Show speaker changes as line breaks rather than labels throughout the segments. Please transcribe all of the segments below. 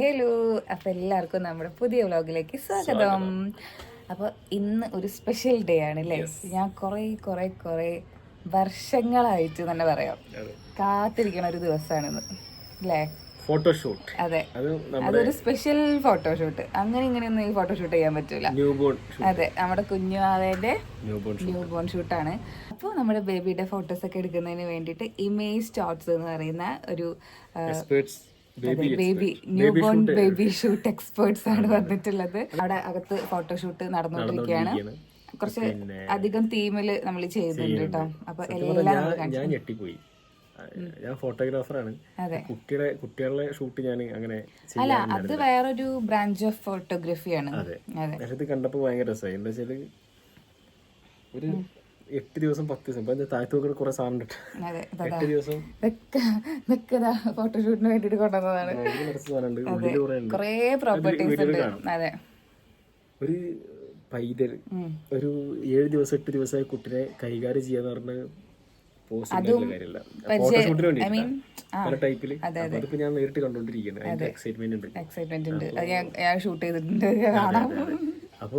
Hello അപ്പൊ എല്ലാവർക്കും നമ്മുടെ പുതിയ വ്ലോഗിലേക്ക് സ്വാഗതം. അപ്പൊ ഇന്ന് ഒരു സ്പെഷ്യൽ ഡേ ആണ് അല്ലേ? ഞാൻ കൊറേ കൊറേ കുറെ വർഷങ്ങളായിട്ട് തന്നെ പറയാം. കാത്തിരിക്കണ ഒരു ദിവസമാണിന്ന് അല്ലേ?
ഫോട്ടോഷൂട്ട്
അതെ. അതൊരു സ്പെഷ്യൽ ഫോട്ടോഷൂട്ട് അങ്ങനെ ഇങ്ങനെ ഇങ്ങനെയൊന്നും ഈ ഫോട്ടോഷൂട്ട് ചെയ്യാൻ പറ്റൂല. അതെ നമ്മുടെ കുഞ്ഞുമാവേന്റെ
ന്യൂ ബോൺ
ഷൂട്ടാണ് അപ്പോൾ നമ്മുടെ ബേബിയുടെ ഫോട്ടോസ് ഒക്കെ എടുക്കുന്നതിന് വേണ്ടിയിട്ട് ഇമേജ് സ്റ്റോട്ട്സ് എന്ന് പറയുന്ന ഒരു
baby
new born baby shoot experts ആണ് വന്നിട്ടുള്ളത്. അവിടെ അകത്ത് ഫോട്ടോഷൂട്ട് നടന്നുകൊണ്ടിരിക്കുകയാണ്. കുറച്ച് അധികം തീമിൽ നമ്മൾ ചെയ്യുന്നുണ്ട് കേട്ടോ. അപ്പൊ എല്ലാം
ഞാൻ ഞെട്ടിപ്പോയി. ഞാൻ ഫോട്ടോഗ്രാഫറാണ്
അതെ.
കുട്ടിയുടെ കുട്ടികളുടെ ഷൂട്ട് ഞാൻ അങ്ങനെ
അല്ല അത് വേറൊരു ബ്രാഞ്ച് ഓഫ് ഫോട്ടോഗ്രാഫിയാണ്
അതെ. പക്ഷെ ഇത് കണ്ടപ്പോ ഭയങ്കര രസമായി എന്താ വെച്ചാൽ ഒരു എട്ട് ദിവസം പത്ത് ദിവസം. ഇപ്പൊ താഴത്ത് നോക്കുന്ന കുറെ സാധനം ഉണ്ട്. എട്ട് ദിവസം.
നിക്കതാ ഫോട്ടോഷൂട്ടിന് വേണ്ടിട്ട് കൊണ്ടുവന്നതാണ്.
കുറെ
പ്രോപ്പർട്ടീസ് ഉണ്ട്. അതെ.
ഒരു പൈതൽ ഒരു ഏഴ് ദിവസം എട്ട് ദിവസമായി കുട്ടിനെ കൈകാര്യം ചെയ്യാന്ന് പറഞ്ഞ ഞാൻ നേരിട്ട് കണ്ടോണ്ടിരിക്കുന്നത് എക്സൈറ്റ്മെന്റ് ഉണ്ട്.
എക്സൈറ്റ്മെന്റ് ഉണ്ട്. ഞാൻ ഷൂട്ട് ചെയ്തിട്ടുണ്ട്. കാണാം.
അപ്പൊ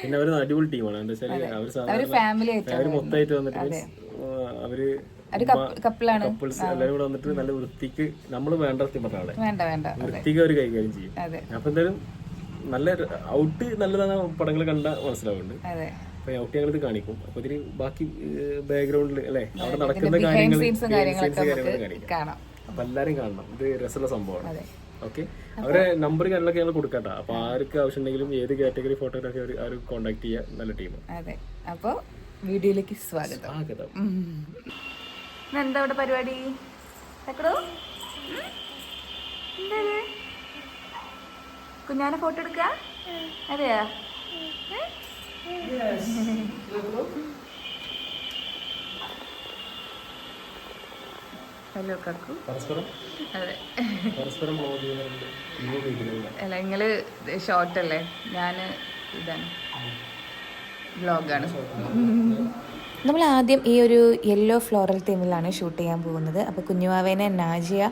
പിന്നെ അവർ അടിപൊളി ടീമാണ്. എന്താ വെച്ചാൽ
അവർ
സാധാരണ മൊത്തമായിട്ട് വന്നിട്ട്
അവർ
കപ്പിൾസ് എല്ലാവരും കൂടെ വന്നിട്ട് നല്ല വൃത്തിക്ക് നമ്മൾ വേണ്ട ആളെ. വൃത്തിക്ക് അവർ കൈകാര്യം ചെയ്യും. അപ്പൊ എന്തായാലും നല്ല ഔട്ട് നല്ലതാണ് പടങ്ങൾ കണ്ട മനസ്സിലാവുന്നുണ്ട്. അപ്പൊ ഔട്ട് ഞങ്ങളിത് കാണിക്കും. അപ്പൊ ഇതിന് ബാക്കി ബാക്ക്ഗ്രൗണ്ടിൽ അല്ലെ? അവിടെ നടക്കുന്ന കാര്യങ്ങൾ കാണിക്കും.
കാണാം.
അപ്പൊ എല്ലാരും കാണണം. ഇത് രസമുള്ള സംഭവമാണ്.
അതെ.
ഓക്കെ. അവരെ നമ്പർ കാര്യങ്ങളൊക്കെ ഞങ്ങൾ കൊടുക്കട്ടെ. അപ്പൊ ആർക്ക് ആവശ്യമുണ്ടെങ്കിലും ഏത് കാറ്റഗറി ഫോട്ടോഗ്രാഫി അവർ അവർ കോൺടാക്ട് ചെയ്യുക നല്ല ടീം
അതെ. അപ്പൊ വീഡിയോയിലേക്ക് സ്വാഗതം.
സ്വാഗതം.
എന്താ അവിടെ പരിപാടി? കുഞ്ഞാനെ ഫോട്ടോ എടുക്ക? അതെയാ? ഹലോ കക്കു.
പരസ്പരം?
അതെ. അല്ല നിങ്ങൾ ഷോർട്ട് അല്ലേ ഞാൻ ഇതാണ്. ബ്ലോഗാണ്. നമ്മൾ ആദ്യം ഈ ഒരു യെല്ലോ ഫ്ലോറൽ തീമിലാണ് ഷൂട്ട് ചെയ്യാൻ പോകുന്നത്. അപ്പോൾ കുഞ്ഞുവാവേനെ നാജിയ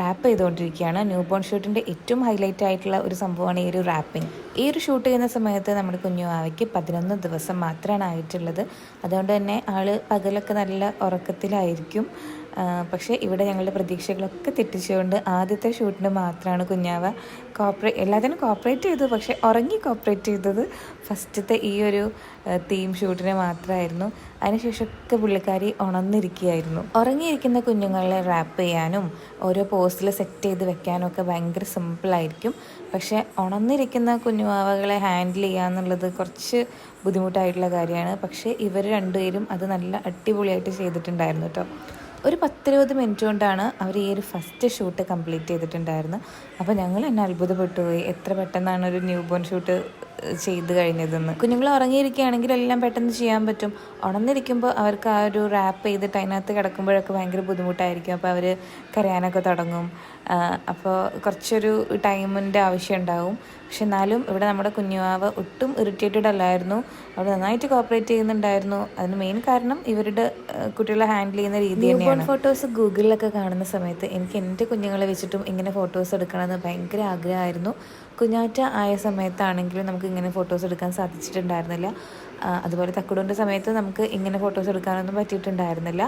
റാപ്പ് ചെയ്തുകൊണ്ടിരിക്കുകയാണ്. ന്യൂ ബോൺ ഷൂട്ടിന്റെ ഏറ്റവും ഹൈലൈറ്റ് ആയിട്ടുള്ള ഒരു സംഭവമാണ് ഈ ഒരു റാപ്പിംഗ് ഈ ഒരു ഷൂട്ട് ചെയ്യുന്ന സമയത്ത് നമ്മുടെ കുഞ്ഞുവാവയ്ക്ക് പതിനൊന്ന് ദിവസം മാത്രമാണ് ആയിട്ടുള്ളത്. അതുകൊണ്ട് തന്നെ ആൾ പകലൊക്കെ നല്ല ഉറക്കത്തിലായിരിക്കും. പക്ഷേ ഇവിടെ ഞങ്ങളുടെ പ്രതീക്ഷകളൊക്കെ തെറ്റിച്ചുകൊണ്ട് ആദ്യത്തെ ഷൂട്ടിന് മാത്രമാണ് കുഞ്ഞാവ കോപ്പറേറ്റ് എല്ലാത്തിനും കോപ്പറേറ്റ് ചെയ്തു. പക്ഷേ ഉറങ്ങി കോപ്പറേറ്റ് ചെയ്തത് ഫസ്റ്റത്തെ ഈ ഒരു തീം ഷൂട്ടിന് മാത്രമായിരുന്നു. അതിനുശേഷമൊക്കെ പുള്ളിക്കാരി ഉണർന്നിരിക്കുകയായിരുന്നു. ഉറങ്ങിയിരിക്കുന്ന കുഞ്ഞുങ്ങളെ റാപ്പ് ചെയ്യാനും ഓരോ പോസ്റ്റിൽ സെറ്റ് ചെയ്ത് വെക്കാനും ഒക്കെ ഭയങ്കര സിമ്പിളായിരിക്കും പക്ഷേ ഉണർന്നിരിക്കുന്ന കുഞ്ഞുമാവകളെ ഹാൻഡിൽ ചെയ്യുക എന്നുള്ളത് കുറച്ച് ബുദ്ധിമുട്ടായിട്ടുള്ള കാര്യമാണ്. പക്ഷേ ഇവർ രണ്ടുപേരും അത് നല്ല അടിപൊളിയായിട്ട് ചെയ്തിട്ടുണ്ടായിരുന്നു കേട്ടോ. ഒരു പത്തിരുപത് മിനിറ്റ് കൊണ്ടാണ് അവർ ഈ ഒരു ഫസ്റ്റ് ഷൂട്ട് കംപ്ലീറ്റ് ചെയ്തിട്ടുണ്ടായിരുന്നത്. അപ്പോൾ ഞങ്ങൾ എന്നെ അത്ഭുതപ്പെട്ടു. പോയി എത്ര പെട്ടെന്നാണ് ഒരു ന്യൂ ബോൺ ഷൂട്ട് ചെയ്ത് കഴിഞ്ഞതെന്ന്. കുഞ്ഞുങ്ങൾ ഉറങ്ങിയിരിക്കുകയാണെങ്കിൽ എല്ലാം പെട്ടെന്ന് ചെയ്യാൻ പറ്റും. ഉണർന്നിരിക്കുമ്പോൾ അവർക്ക് ആ ഒരു റാപ്പ് ചെയ്തിട്ട് അതിനകത്ത് കിടക്കുമ്പോഴൊക്കെ ഭയങ്കര ബുദ്ധിമുട്ടായിരിക്കും. അപ്പോൾ അവർ കരയാനൊക്കെ തുടങ്ങും. അപ്പോൾ കുറച്ചൊരു ടൈമിന്റെ ആവശ്യം ഉണ്ടാവും. പക്ഷെ എന്നാലും ഇവിടെ നമ്മുടെ കുഞ്ഞുവാവ് ഒട്ടും ഇറിറ്റേറ്റഡ് അല്ലായിരുന്നു. അവിടെ നന്നായിട്ട് കോപ്പറേറ്റ് ചെയ്യുന്നുണ്ടായിരുന്നു. അതിന് മെയിൻ കാരണം ഇവരുടെ കുട്ടികളെ ഹാൻഡിൽ ചെയ്യുന്ന രീതി തന്നെയാണ്. ഫോട്ടോസ് ഗൂഗിളിലൊക്കെ കാണുന്ന സമയത്ത് എനിക്ക് എന്റെ കുഞ്ഞുങ്ങളെ വെച്ചിട്ടും ഇങ്ങനെ ഫോട്ടോസ് എടുക്കണമെന്ന് ഭയങ്കര ആഗ്രഹമായിരുന്നു. കുഞ്ഞാറ്റ ആയ സമയത്താണെങ്കിലും നമുക്ക് ഇങ്ങനെ ഫോട്ടോസ് എടുക്കാൻ സാധിച്ചിട്ടുണ്ടായിരുന്നില്ല. അതുപോലെ തക്കുടൂന്റെ സമയത്ത് നമുക്ക് ഇങ്ങനെ ഫോട്ടോസ് എടുക്കാനൊന്നും പറ്റിയിട്ടുണ്ടായിരുന്നില്ല.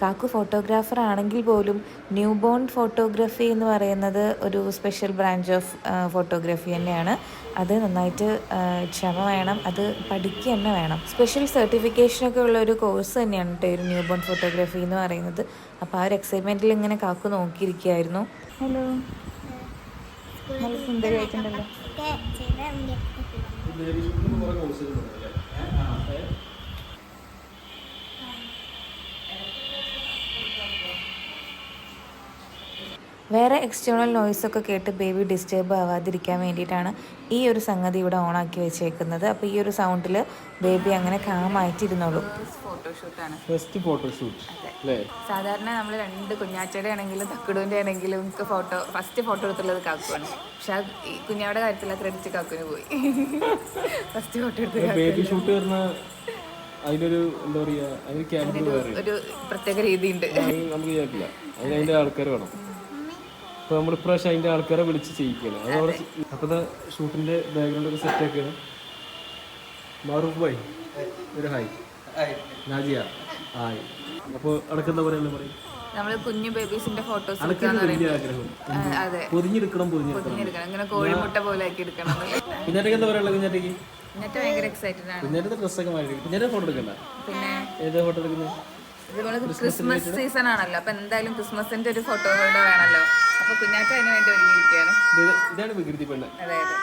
കാക്കു ഫോട്ടോഗ്രാഫർ ആണെങ്കിൽ പോലും ന്യൂ ബോൺ ഫോട്ടോഗ്രാഫി എന്ന് പറയുന്നത് ഒരു സ്പെഷ്യൽ ബ്രാഞ്ച് ഓഫ് ഫോട്ടോഗ്രാഫി തന്നെയാണ്. അത് നന്നായിട്ട് ക്ഷമ വേണം അത് പഠിക്കുക തന്നെ വേണം. സ്പെഷ്യൽ സർട്ടിഫിക്കേഷനൊക്കെ ഉള്ള ഒരു കോഴ്സ് തന്നെയാണ് കേട്ടോ ഒരു ന്യൂ ബോൺ ഫോട്ടോഗ്രാഫി എന്ന് പറയുന്നത്. അപ്പോൾ ആ ഒരു എക്സൈറ്റ്മെന്റിൽ ഇങ്ങനെ കാക്കു നോക്കിയിരിക്കുകയായിരുന്നു. ഹലോ നല്ല സുന്ദരിയായിട്ടുണ്ടല്ലോ. വേറെ എക്സ്റ്റേണൽ നോയ്സ് ഒക്കെ കേട്ട് ബേബി ഡിസ്റ്റേബ് ആവാതിരിക്കാൻ വേണ്ടിയിട്ടാണ് ഈ ഒരു സംഗതി ഇവിടെ ഓണാക്കി വെച്ചേക്കുന്നത്. അപ്പോൾ ഈ ഒരു സൗണ്ടിൽ ബേബി അങ്ങനെ കാമായിട്ടിരുന്നുള്ളൂ ഫോട്ടോഷൂട്ടാണ്
ഫസ്റ്റ് ഫോട്ടോഷൂട്ട് അല്ലേ?
സാധാരണ നമ്മൾ രണ്ട് കുഞ്ഞാച്ചയുടെ ആണെങ്കിലും തക്കുടുവിന്റെ ആണെങ്കിലും ഒക്കെ ഫോട്ടോ ഫസ്റ്റ് ഫോട്ടോ എടുത്തുള്ളത് കാക്കുവാണ്. പക്ഷെ ആ കുഞ്ഞാവിടെ കാര്യത്തിൽ ആ ക്രെഡിറ്റ് കാക്കുവിന് പോയി. ഫസ്റ്റ് ഫോട്ടോ എടുത്ത് കാക്കു.
ബേബി ഷൂട്ട് വരുന്ന അതിനൊരു എന്താ പറയാ അതിന് ക്യാമറ വേറെ.
ഒരു പ്രത്യേക രീതിയുണ്ട്.
നമുക്ക് അതിന്റെ ആൾക്കാർ വേണം. അപ്പോൾ നമ്മൾ ഇപ്രാവശ്യം അതിന്റെ ആൾക്കാരെ വിളിച്ച് ചെയ്യിക്കുകയാണ്. അത് അവിടെ അപ്പോൾ ഷൂട്ടിന്റെ ബാക്ക്ഗ്രൗണ്ട് ഒക്കെ സെറ്റ് ആക്കുകയാണ്. മാറൂഫ് ഭായ് ഒരു ഹായ്. നാജിയ ഹായ്. അപ്പോൾ അടക്കെന്താ പറയുന്നത് പറയും
നമ്മൾ കുഞ്ഞു ബേബീസിന്റെ ഫോട്ടോസ് അതെ.
പൊതിഞ്ഞെടുക്കണം പൊതിഞ്ഞെടുക്കണം
ഇങ്ങനെ കോഴിമുട്ട പോലെ ആക്കി എടുക്കണം.
കുഞ്ഞാറ്റയ്ക്ക് എന്താ പറയാനുള്ളത്? കുഞ്ഞാറ്റയ്ക്ക്?
എന്നിട്ട് ഭയങ്കര എക്സൈറ്റഡ് ആണ്.
കുഞ്ഞാറ്റത്തെ ഡ്രസ്സൊക്കെ മാറി കുഞ്ഞാറ്റ ഫോട്ടോ എടുക്കണ്ട.
പിന്നെ
ഏതാ ഫോട്ടോ എടുക്കുന്നത്?
ക്രിസ്മസ് സീസൺ ആണല്ലോ. അപ്പൊ എന്തായാലും ക്രിസ്മസിന്റെ ഒരു ഫോട്ടോ വേണല്ലോ. വേണമല്ലോ അപ്പൊ കുഞ്ഞാറ്റ അതിന് വേണ്ടി ഒരുങ്ങിയിരിക്കുകയാണ്.
ഇതാണ് വികൃതി പെണ്ണ്.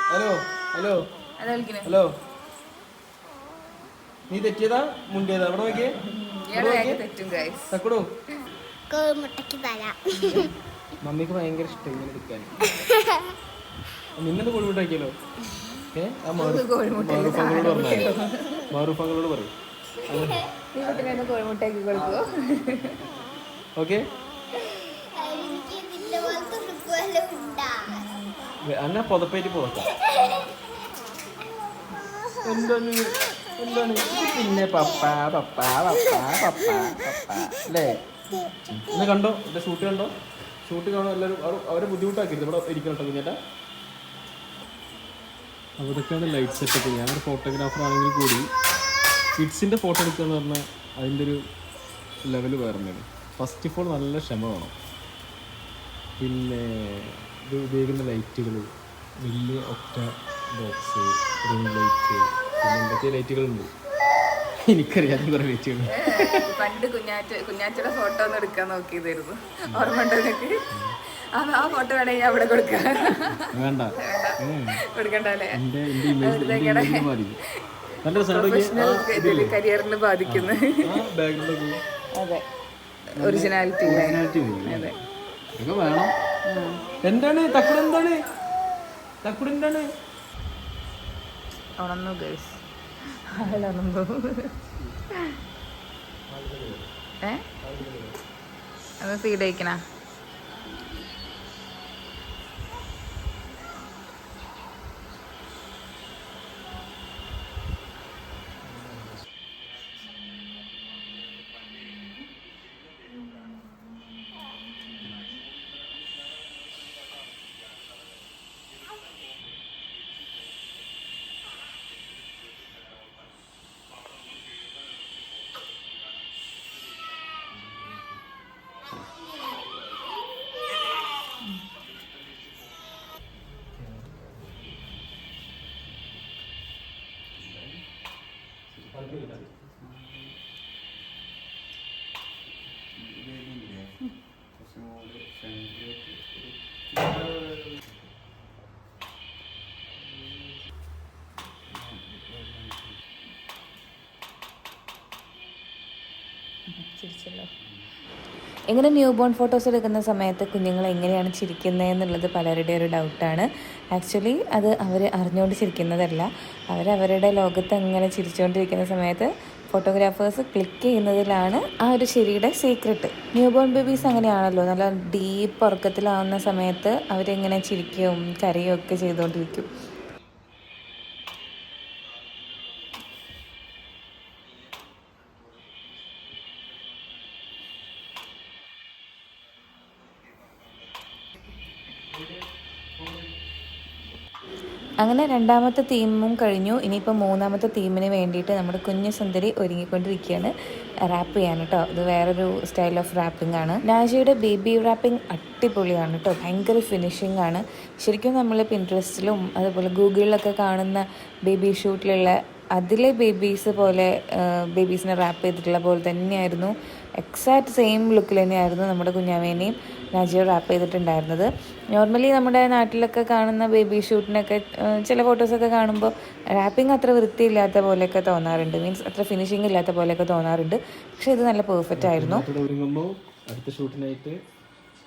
Hello hello. ഹലോ. നീ തെറ്റിയതാ? മുണ്ടിയതാ? അവിടെ നോക്കിയേ.
തെറ്റും
മമ്മിക്ക് ഭയങ്കര ഇഷ്ടം ഇങ്ങനെ എടുക്കാൻ നിന്നത് കോഴിമുട്ടാക്കിയല്ലോ ഏ? ആ മാറൂഫങ്ങളോട് പറഞ്ഞാൽ മാറൂഫങ്ങളോട് പറയും. ഓക്കെ? അന്ന പുതപ്പേറ്റ് പുതക്കാം. എന്താണ്? എന്താണ്? പിന്നെ പപ്പ പപ്പ പപ്പ പപ്പ പപ്പ. അല്ലേ? ഇന്ന് കണ്ടോ? എന്റെ ഷൂട്ട് കണ്ടോ? ഷൂട്ട് കാണോ എല്ലാവരും അവരെ ബുദ്ധിമുട്ടാക്കരുത് ഇവിടെ ഇരിക്കണം കേട്ടോ കുഞ്ഞേട്ടാ. അപ്പോൾ ലൈറ്റ് സെറ്റപ്പ് ഞാനൊരു ഫോട്ടോഗ്രാഫർ ആണെങ്കിൽ കൂടി കിഡ്സിന്റെ ഫോട്ടോ എടുക്കുക എന്ന് പറഞ്ഞാൽ അതിന്റെ ഒരു ലെവൽ വേറെ തന്നെയാണ് ഫസ്റ്റ് ഓഫ് ഓൾ നല്ല ക്ഷമ വേണം. പിന്നെ ഇത് ഉപയോഗിക്കുന്ന ലൈറ്റുകൾ വലിയ ഒറ്റ ബോക്സ് റൂം ലൈറ്റ് പിന്നെ എന്തൊക്കെ ലൈറ്റുകളുണ്ട്. എനിക്കറിയാത്ത കുറേ ലൈറ്റുകൾ.
പണ്ട് കുഞ്ഞാറ്റ കുഞ്ഞാറ്റയുടെ ഫോട്ടോ ഒന്ന് എടുക്കാൻ നോക്കിയതായിരുന്നു. ഓർമ്മ ഉണ്ടോ നിനക്ക്? ആ ഫോട്ടോ വേണമെങ്കിൽ അവിടെ കൊടുക്കാം.
വേണ്ട. കൊടുക്കണ്ടല്ലേ
കരിയറിന് ബാധിക്കുന്നു. അതെ. ഒറിജിനാലിറ്റി
അതെ. വേണം. എന്താണ്? തക്കുട് എന്താണ്? തക്കുട് എന്താണ്?
ഉണന്നു ഗൈസ് ആളുണന്നു ഏ? അത് സീഡ് കഴിക്കണ ചിരിച്ചല്ലോ. ഇങ്ങനെ ന്യൂ ബോൺ ഫോട്ടോസ് എടുക്കുന്ന സമയത്ത് കുഞ്ഞുങ്ങൾ എങ്ങനെയാണ് ചിരിക്കുന്നത് എന്നുള്ളത് പലരുടെ ഒരു ഡൗട്ടാണ്. ആക്ച്വലി അത് അവർ അറിഞ്ഞുകൊണ്ട് ചിരിക്കുന്നതല്ല. അവരവരുടെ ലോകത്ത് അങ്ങനെ ചിരിച്ചുകൊണ്ടിരിക്കുന്ന സമയത്ത് ഫോട്ടോഗ്രാഫേഴ്സ് ക്ലിക്ക് ചെയ്യുന്നതിലാണ് ആ ഒരു ശരിയുടെ സീക്രട്ട് ന്യൂ ബോൺ ബേബീസ് അങ്ങനെയാണല്ലോ. നല്ല ഡീപ്പ് ഉറക്കത്തിലാവുന്ന സമയത്ത് അവരെങ്ങനെ ചിരിക്കുകയും കരയുമൊക്കെ ചെയ്തുകൊണ്ടിരിക്കും അങ്ങനെ രണ്ടാമത്തെ തീമും കഴിഞ്ഞു. ഇനിയിപ്പോൾ മൂന്നാമത്തെ തീമിന് വേണ്ടിയിട്ട് നമ്മുടെ കുഞ്ഞു സുന്ദരി ഒരുങ്ങിക്കൊണ്ടിരിക്കുകയാണ്. റാപ്പ് ചെയ്യാൻ കേട്ടോ. ഇത് വേറൊരു സ്റ്റൈൽ ഓഫ് റാപ്പിംഗ് ആണ്. നാജയുടെ ബേബി റാപ്പിംഗ് അടിപൊളിയാണ് കേട്ടോ. ഭയങ്കര ഫിനിഷിംഗ് ആണ്. ശരിക്കും നമ്മൾ പിൻട്രസ്റ്റിലും അതുപോലെ ഗൂഗിളിലൊക്കെ കാണുന്ന ബേബി ഷൂട്ടിലുള്ള അതിലെ ബേബീസ് പോലെ ബേബീസിനെ റാപ്പ് ചെയ്തിട്ടുള്ള പോലെ തന്നെയായിരുന്നു. എക്സാക്ട് സെയിം ലുക്കിൽ തന്നെയായിരുന്നു നമ്മുടെ കുഞ്ഞാവേനെയും നാജിയോ റാപ്പ് ചെയ്തിട്ടുണ്ടായിരുന്നത്. നോർമലി നമ്മുടെ നാട്ടിലൊക്കെ കാണുന്ന ബേബി ഷൂട്ടിനൊക്കെ ചില ഫോട്ടോസൊക്കെ കാണുമ്പോൾ റാപ്പിംഗ് അത്ര വൃത്തിയില്ലാത്ത പോലെയൊക്കെ തോന്നാറുണ്ട്. മീൻസ് അത്ര ഫിനിഷിംഗ് ഇല്ലാത്ത പോലെയൊക്കെ തോന്നാറുണ്ട്. പക്ഷേ ഇത് നല്ല പെർഫെക്റ്റ് ആയിരുന്നു.
അടുത്ത ഷൂട്ടിനായിട്ട്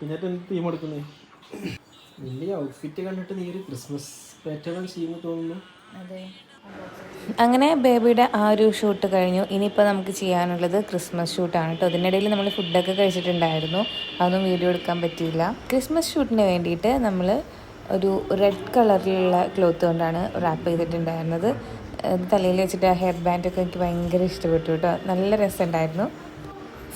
പിന്നെ തീം എടുക്കുന്നത് വലിയ ഔട്ട്ഫിറ്റ് കണ്ടിട്ട് നീ ഒരു ക്രിസ്മസ് പാറ്റേൺ ചെയ്യുമെന്ന് തോന്നുന്നു.
അതെ. അങ്ങനെ ബേബിയുടെ ആ ഒരു ഷൂട്ട് കഴിഞ്ഞു. ഇനിയിപ്പോൾ നമുക്ക് ചെയ്യാനുള്ളത് ക്രിസ്മസ് ഷൂട്ടാണ് കേട്ടോ അതിനിടയിൽ നമ്മൾ ഫുഡൊക്കെ കഴിച്ചിട്ടുണ്ടായിരുന്നു. അതൊന്നും വീഡിയോ എടുക്കാൻ പറ്റിയില്ല. ക്രിസ്മസ് ഷൂട്ടിന് വേണ്ടിയിട്ട് നമ്മൾ ഒരു റെഡ് കളറിലുള്ള ക്ലോത്ത് കൊണ്ടാണ് റാപ്പ് ചെയ്തിട്ടുണ്ടായിരുന്നത്. തലയിൽ വെച്ചിട്ട് ആ ഹെയർ ബാൻഡൊക്കെ എനിക്ക് ഭയങ്കര ഇഷ്ടപ്പെട്ടു കേട്ടോ നല്ല രസമുണ്ടായിരുന്നു.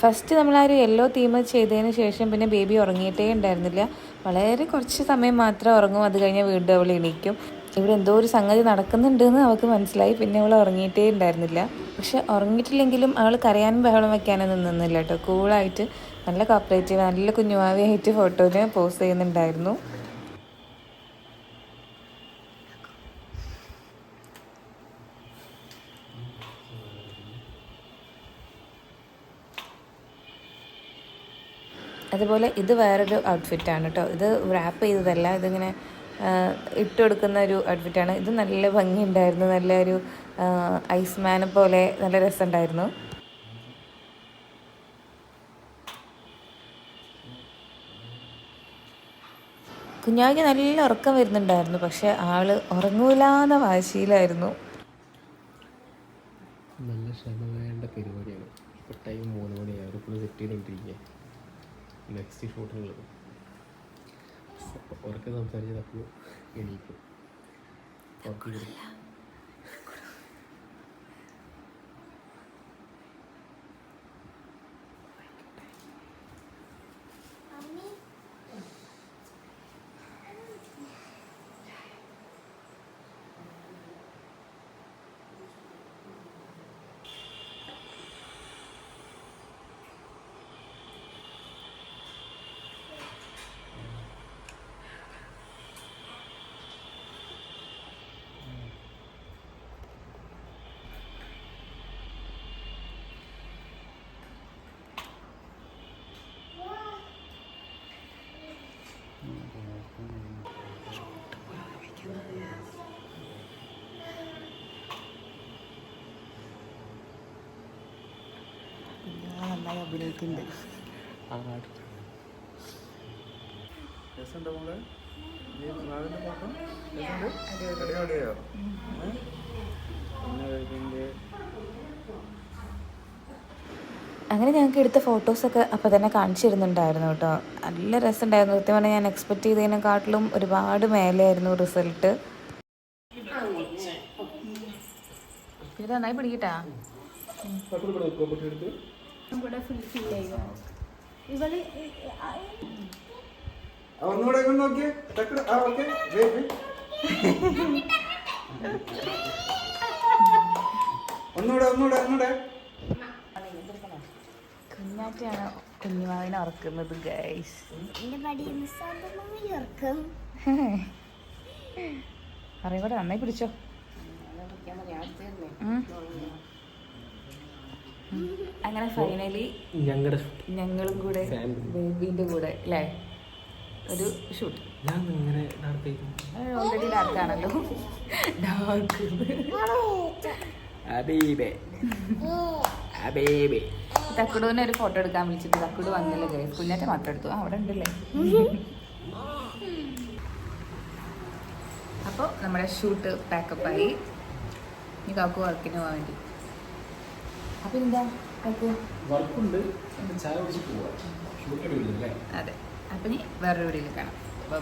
ഫസ്റ്റ് നമ്മൾ ആ ഒരു യെല്ലോ തീം ചെയ്തതിന് ശേഷം പിന്നെ ബേബി ഉറങ്ങിയിട്ടേ ഉണ്ടായിരുന്നില്ല. വളരെ കുറച്ച് സമയം മാത്രം ഉറങ്ങും. അത് കഴിഞ്ഞാൽ വീണ്ടും അവൾ എണീക്കും. ഇവിടെ എന്തോ ഒരു സംഗതി നടക്കുന്നുണ്ടെന്ന് അവൾക്ക് മനസ്സിലായി. പിന്നെ അവൾ ഉറങ്ങിയിട്ടേ ഉണ്ടായിരുന്നില്ല. പക്ഷെ ഉറങ്ങിയിട്ടില്ലെങ്കിലും അവൾ കരയാനും ബഹളം വെക്കാനും നിന്നില്ല കേട്ടോ. കൂളായിട്ട് നല്ല കോപ്പറേറ്റീവ് നല്ല കുഞ്ഞുമാവിയായിട്ട് ഫോട്ടോയിൽ പോസ്റ്റ് ചെയ്യുന്നുണ്ടായിരുന്നു. അതുപോലെ ഇത് വേറൊരു ഔട്ട്ഫിറ്റാണ് കേട്ടോ. ഇത് റാപ്പ് ചെയ്തതല്ല. ഇതിങ്ങനെ ഇട്ട് കൊടുക്കുന്ന ഒരു ഔട്ട്ഫിറ്റാണ് ഇത് നല്ല ഭംഗിയുണ്ടായിരുന്നു. നല്ലൊരു ഐസ്മാനെ പോലെ നല്ല രസമുണ്ടായിരുന്നു. കുഞ്ഞാവിക്ക് നല്ല ഉറക്കം വരുന്നുണ്ടായിരുന്നു. പക്ഷെ ആൾ ഉറങ്ങൂലാന്ന വാശിയിലായിരുന്നു.
നല്ല ക്ഷമ വേണ്ട പരിപാടിയാണ്. ഇപ്പോൾ ടൈം മൂന്ന് മണിയാണ് സെറ്റ് ചെയ്തുകൊണ്ടിരിക്കുക നെക്സ്റ്റ് ഷൂട്ടിനുള്ളത് അപ്പോൾ ഉറക്കെ സംസാരിച്ചപ്പോൾ എണീക്കും ഉറക്കി
പിന്നെ അഭിനയിക്കുന്നുണ്ട്
അങ്ങനെ ഞങ്ങൾക്ക് എടുത്ത ഫോട്ടോസൊക്കെ അപ്പോൾ തന്നെ കാണിച്ചു തരുന്നുണ്ടായിരുന്നു കേട്ടോ. നല്ല രസമുണ്ടായിരുന്നു. സത്യം പറഞ്ഞാൽ ഞാൻ എക്സ്പെക്ട് ചെയ്തതിനെക്കാട്ടിലും ഒരുപാട് മേലെയായിരുന്നു റിസൾട്ട് ഇത് നന്നായി പിടിക്കട്ടാ.
ആ, ഒന്നുകൂടെ ഇങ്ങോട്ട് നോക്കിയേ. ടക്കട ആ ഓക്കെ. ഒന്നുകൂടെ ഒന്നുകൂടെ ഒന്നുകൂടെ.
കുഞ്ഞാറ്റയാണ് കുഞ്ഞുമാവിനെ ഉറക്കുന്നത് ഗൈസ് അറിയൂടെ നന്നായി പിടിച്ചോ ഉം. അങ്ങനെ ഫൈനലി
ഞങ്ങളുടെ
ഞങ്ങളും കൂടെ
ബേബിന്റെ
ബേബീന്റെ കൂടെ അല്ലേ ഒരു ഷൂട്ട് ഓൾറെഡി ഡാർക്ക്
ആണല്ലോ. ഡാർക്ക്
തക്കുടുവിനെ ഒരു ഫോട്ടോ എടുക്കാൻ വിളിച്ചിട്ട് തക്കുട് വന്നില്ല ഗൈസ് കുഞ്ഞാറ്റ മാത്രം എടുത്തു. അവിടെ ഉണ്ടല്ലേ? അപ്പോൾ നമ്മുടെ ഷൂട്ട് പാക്കപ്പായി ഇനി കാക്കു വർക്കിന് പോകാൻ വേണ്ടി. അപ്പം എന്താ കാക്കു
വർക്കുണ്ട് ചായ കുടിച്ച് പോവാ.
അതെ. അപ്പൊ ഇനി വേറൊരു വീഡിയോയിൽ കാണാം. ബൈ